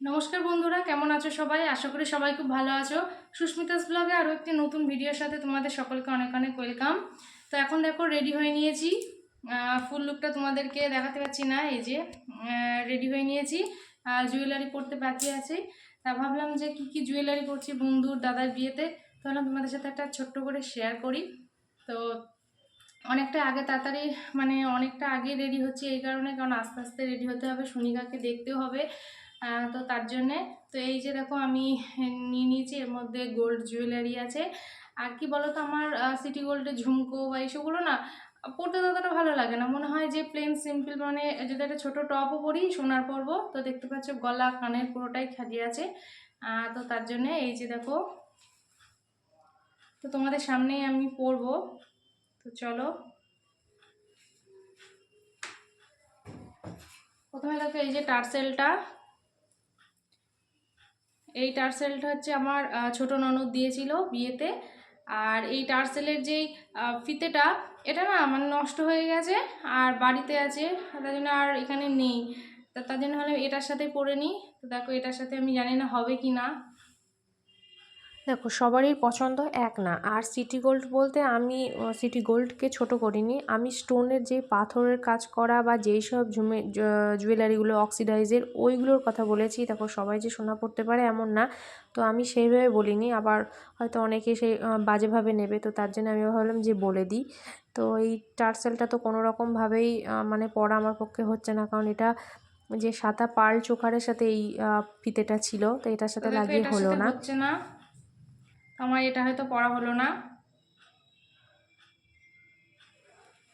নমস্কার বন্ধুরা, কেমন আছো সবাই? আশা করি সবাই খুব ভালো আছো। সুস্মিতাস ব্লগে আরও একটি নতুন ভিডিওর সাথে তোমাদের সকলকে অনেক অনেক ওয়েলকাম। তো এখন দেখো, রেডি হয়ে নিয়েছি। ফুল লুকটা তোমাদেরকে দেখাতে পারছি না, এই যে রেডি হয়ে নিয়েছি। জুয়েলারি পরতে বাকি আছে। তা ভাবলাম যে কি কি জুয়েলারি পরছি বন্ধুর দাদার বিয়েতে তাহলে তোমাদের সাথে একটা ছোট্ট করে শেয়ার করি। তো অনেকটা আগে, তাড়াতাড়ি মানে অনেকটা আগে রেডি হচ্ছে এই কারণে, কারণ আস্তে আস্তে রেডি হতে হবে, সুনিকাকে দেখতেও হবে। তো তার জন্যে, তো এই যে দেখো আমি নিয়ে নিয়েছি, এর মধ্যে গোল্ড জুয়েলারি আছে। আর কি বলো তো আমার সিটি গোল্ডের ঝুমকো বা এইসবগুলো না পরতে ততটা ভালো লাগে না। মনে হয় যে প্লেন সিম্পল মানে যদি একটা ছোটো টপও পরি সোনার পরবো, তো দেখতে পাচ্ছ গলা, কানের পুরোটাই খালি আছে। তো তার জন্যে এই যে দেখো, তো তোমাদের সামনেই আমি পরবো। তো চলো। প্রথমে দেখো এই যে টার্সেলটা। এই টার্সেলটা হচ্ছে আমার ছোট ননদ দিয়েছিল বিয়েতে। আর এই টার্সেলের যেই ফিতেটা, এটা না আমার নষ্ট হয়ে গেছে আর বাড়িতে আছে, তার জন্য আর এখানে নেই। তা তার জন্য হলে এটার সাথে পরে নিই। তো দেখো এটার সাথে আমি জানি না হবে কি না। দেখো সবারই পছন্দ এক না। আর সিটি গোল্ড বলতে আমি সিটি গোল্ডকে ছোট করিনি। আমি স্টোনের যে পাথরের কাজ করা বা যেই সব ঝুমে জুয়েলারিগুলো অক্সিডাইজের ওইগুলোর কথা বলেছি। দেখো সবাই যে সোনা পড়তে পারে এমন না। তো আমি সেইভাবে বলিনি। আবার হয়তো অনেকে সেই বাজেভাবে নেবে। তো তার জন্য আমি ভাবলাম যে বলে দিই। তো এই টার্সেলটা তো কোনো রকমভাবেই মানে পরা আমার পক্ষে হচ্ছে না। কারণ এটা যে সাদা পার্ল চোখারের সাথে এই ফিতেটা ছিল তো এটার সাথে লাগিয়ে হলো না। আমার এটা হয়তো পড়া হলো না।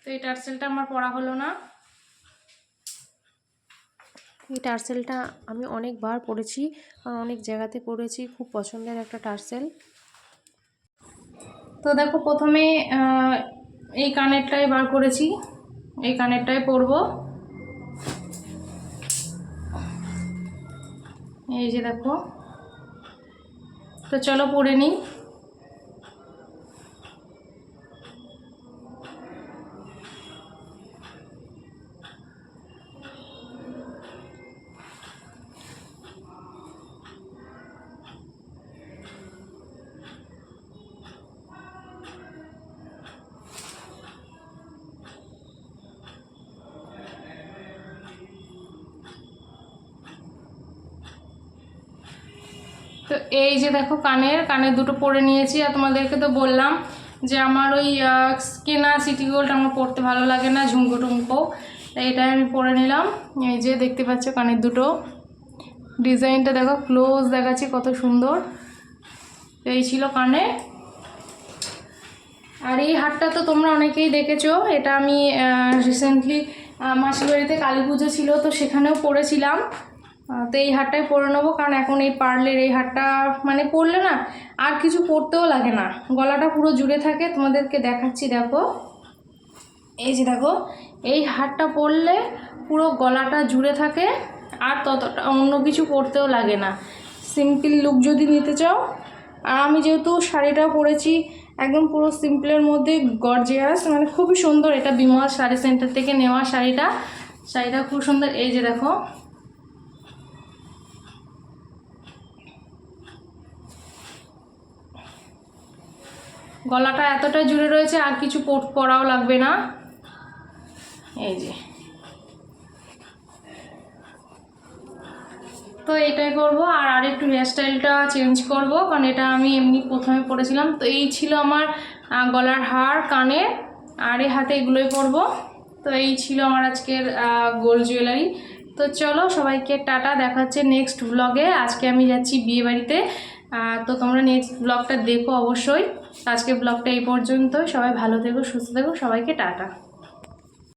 তো এই টার্সেলটা আমার পড়া হলো না। এই টার্সেলটা আমি অনেকবার পরেছি আর অনেক জায়গাতে পরেছি খুব পছন্দের একটা টার্সেল। তো দেখো প্রথমে এই কানেরটাই বার করেছি। এই কানেরটাই পরবো। এই যে দেখো। তো চলো পরে নিই। তো এই যে দেখো কানের কানের দুটো পরে নিয়েছি আর তোমাদেরকে তো বললাম যে আমার ওই কেনা সিটি গোল্ড আমার পরতে ভালো লাগে না ঝুমকো টুমকো। এটাই আমি পরে নিলাম। এই যে দেখতে পাচ্ছ কানের দুটো। ডিজাইনটা দেখো ক্লোজ দেখাচ্ছি কত সুন্দর। এই ছিল কানে আর এই হারটা তো তোমরা অনেকেই দেখেছ এটা আমি রিসেন্টলি মাসির বাড়িতে কালী পুজো ছিল তো সেখানেও পরেছিলাম। আহ, তো এই হারটাই পরে নেব, কারণ এখন এই পার্লের এই হারটা মানে পরলে না আর কিছু পরতেও লাগে না। গলাটা পুরো জুড়ে থাকে, তোমাদেরকে দেখাচ্ছি, দেখো। এই যে দেখো, এই হারটা পরলে পুরো গলাটা জুড়ে থাকে আর ততটা অন্য কিছু পরতেও লাগে না। সিম্পল লুক যদি নিতে চাও। আর আমি যেহেতু শাড়িটা পরেছি, একদম পুরো সিম্পলের মধ্যে গর্জিয়াস মানে খুবই সুন্দর। এটা বিমল শাড়ি সেন্টার থেকে নেওয়া শাড়িটা। শাড়িটা খুব সুন্দর। এই যে দেখো গলাটা এতটা জুড়ে রয়েছে আর কিছু পর- পরাও লাগবে না। এই যে। তো এটাই করব আর আরেকটু হেয়ারস্টাইলটা চেঞ্জ করব কারণ এটা আমি এমনি প্রথমে পরেছিলাম। তো এই ছিল আমার গলার হার কানে আর এই হাতে এগুলোই পরব। তো এই ছিল আমার আজকের গোল্ড জুয়েলারি তো চলো সবাইকে টাটা দেখাচ্ছে নেক্সট ব্লগে আজকে আমি যাচ্ছি বিয়ে বাড়িতে আহ, তো তোমরা নেক্সট ব্লগটা দেখো অবশ্যই। আজকে ব্লগটা এই পর্যন্ত সবাই ভালো থেকো, সুস্থ থেকো। সবাইকে টাটা।